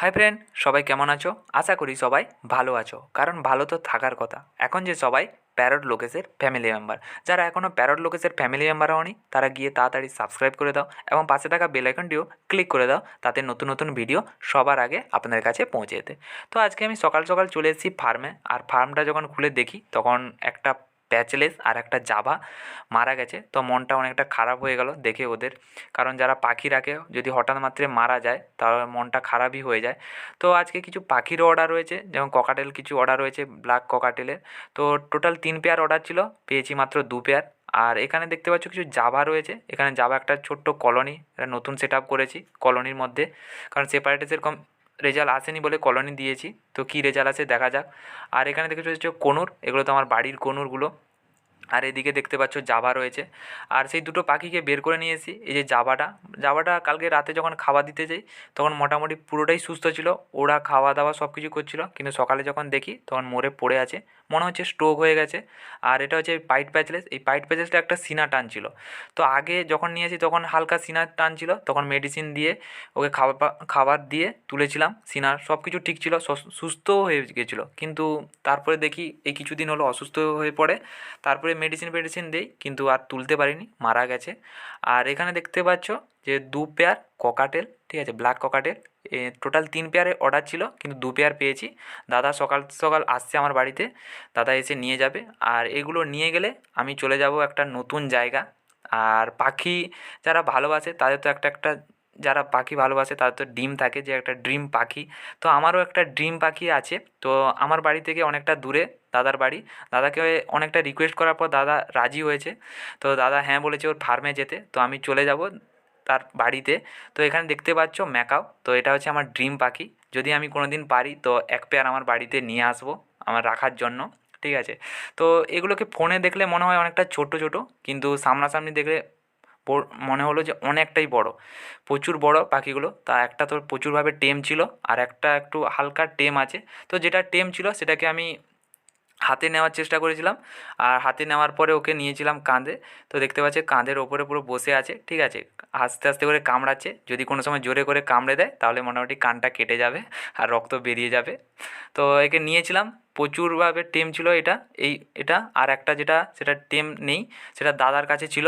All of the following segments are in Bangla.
হাই ফ্রেন্ড সবাই কেমন আছো? আশা করি সবাই ভালো আছো। কারণ ভালো তো থাকার কথা। এখন যে সবাই প্যারট লোকেশের ফ্যামিলি মেম্বার যারা এখনও প্যারট লোকেশের ফ্যামিলি মেম্বার হওনি, তারা গিয়ে তাড়াতাড়ি সাবস্ক্রাইব করে দাও এবং পাশে থাকা বেল আইকনটিও ক্লিক করে দাও, তাতে নতুন নতুন ভিডিও সবার আগে আপনাদের কাছে পৌঁছে যেতে। তো আজকে আমি সকাল সকাল চলে এসেছি ফার্মে আর ফার্মটা যখন খুলে দেখি, তখন একটা প্যাচলেস আর একটা জাভা মারা গেছে। তো মনটা অনেকটা খারাপ হয়ে গেল দেখে ওদের। কারণ যারা পাখি রাখে, যদি হঠাৎ মাত্রে মারা যায়, তাহলে মনটা খারাপই হয়ে যায়। তো আজকে কিছু পাখিরও অর্ডার রয়েছে, যেমন ককাটেল কিছু অর্ডার রয়েছে ব্ল্যাক ককাটেলের তো টোটাল তিন পেয়ার অর্ডার ছিল, পেয়েছি মাত্র দু পেয়ার আর এখানে দেখতে পাচ্ছ কিছু জাভা রয়েছে। এখানে জাভা একটা ছোট্ট কলোনি নতুন সেট করেছি কলোনির মধ্যে। কারণ সেপারেটে সেরকম রেজাল্ট আসেনি বলে কলোনি দিয়েছি। তো কী রেজাল্ট আছে দেখা যাক। আর এখানে দেখেছ হচ্ছে কনুর, এগুলো তো আমার বাড়ির কনুরগুলো। আর এদিকে দেখতে পাচ্ছ জাবা রয়েছে। আর সেই দুটো পাখিকে বের করে নিয়েছি এই যে জাবাটা। জাবাটা কালকে রাতে যখন খাওয়া দিতে যাই, তখন মোটামুটি পুরোটাই সুস্থ ছিল। ওরা খাওয়া দাওয়া সব কিছু করছিল, কিন্তু সকালে যখন দেখি, তখন মরে পড়ে আছে। মনে হচ্ছে স্ট্রোক হয়ে গেছে। আর এটা হচ্ছে পাইট প্যাচলেস এই পাইট প্যাচলেসটা একটা সিনা টানছিল। তো আগে যখন নিয়েছি তখন হালকা সিনা টানছিল, তখন মেডিসিন দিয়ে ওকে খাবার খাবার দিয়ে তুলেছিলাম সিনার সব কিছু ঠিক ছিল, সস- সুস্থও হয়ে গেছিল। কিন্তু তারপরে দেখি এই কিছুদিন হলো অসুস্থ হয়ে পড়ে, তারপরে মেডিসিন ফেডিসিন দেই, কিন্তু আর তুলতে পারিনি, মারা গেছে। আর এখানে দেখতে পাচ্ছ যে দু পেয়ার ককাটেল ঠিক আছে? ব্ল্যাক ককাটেল টোটাল তিন পেয়ারের অর্ডার ছিল, কিন্তু দু পেয়ার পেয়েছি। দাদা সকাল সকাল আসছে আমার বাড়িতে, দাদা এসে নিয়ে যাবে। আর এগুলো নিয়ে গেলে আমি চলে যাব একটা নতুন জায়গা। আর পাখি যারা ভালোবাসে, তাদের তো একটা একটা, যারা পাখি ভালোবাসে, তাদের তো ডিম থাকে যে একটা ড্রিম পাখি। তো আমারও একটা ড্রিম পাখি আছে। তো আমার বাড়ি থেকে অনেকটা দূরে দাদার বাড়ি। দাদাকে অনেকটা রিকোয়েস্ট করার পর দাদা রাজি হয়েছে। তো দাদা হ্যাঁ বলেছে ওর ফার্মে যেতে। তো আমি চলে যাব। তার বাড়িতে। তো এখানে দেখতে পাচ্ছ ম্যাকাও। তো এটা হচ্ছে আমার ড্রিম পাখি। যদি আমি কোনো দিন পারি, তো এক পেয়ার আমার বাড়িতে নিয়ে আসব, আমার রাখার জন্য। ঠিক আছে? তো এগুলোকে ফোনে দেখলে মনে হয় অনেকটা ছোটো ছোটো, কিন্তু সামনাসামনি দেখলে মনে হলো যে অনেকটাই বড়। প্রচুর বড় পাখিগুলো। তা একটা তো প্রচুরভাবে টেম ছিল, আর একটা একটু হালকা টেম আছে। তো যেটা টেম ছিল, সেটাকে আমি হাতে নেওয়ার চেষ্টা করেছিলাম, আর হাতে নেওয়ার পরে ওকে নিয়েছিলাম কাঁধে। তো দেখতে পাচ্ছি কাঁধের ওপরে পুরো বসে আছে, ঠিক আছে? আস্তে আস্তে করে কামড়াচ্ছে, যদি কোনো সময় জোরে করে কামড়ে দেয়, তাহলে মোটামুটি কানটা কেটে যাবে আর রক্ত বেরিয়ে যাবে। তো একে নিয়েছিলাম প্রচুরভাবে টেম ছিল এটা। এই, এটা আর একটা যেটা, সেটা টেম নেই, সেটা দাদার কাছে ছিল।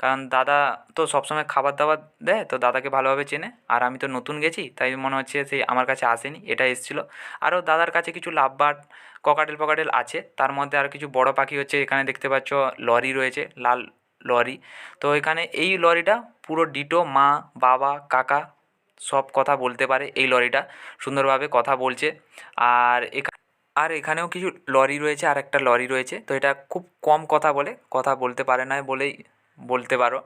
কারণ দাদা তো সবসময় খাবার দাবার দেয়, তো দাদাকে ভালোভাবে চেনে। আর আমি তো নতুন গেছি, তাই মনে হচ্ছে সেই আমার কাছে আসেনি, এটা এসেছিল। আরও দাদার কাছে কিছু লাভবার্ড ককাটেল ফকাটেল আছে। তার মধ্যে আর কিছু বড় পাখি হচ্ছে, এখানে দেখতে পাচ্ছ লরি রয়েছে, লাল লরি। তো এখানে এই লরিটা পুরো ডিটো, মা, বাবা, কাকা সব কথা বলতে পারে এই লরিটা। সুন্দরভাবে কথা বলছে। আর এখা আর এখানেও কিছু লরি রয়েছে আর একটা লরি রয়েছে। তো এটা খুব কম কথা বলে, কথা বলতে পারে না বলেই বলতে পারো।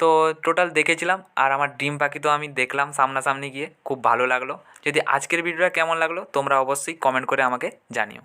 তো টোটাল দেখেছিলাম আর আমার ডিম পাখি তো আমি দেখলাম সামনাসামনি গিয়ে, খুব ভালো লাগল। যদি আজকের ভিডিওটা কেমন লাগল, তোমরা অবশ্যই কমেন্ট করে আমাকে জানিও।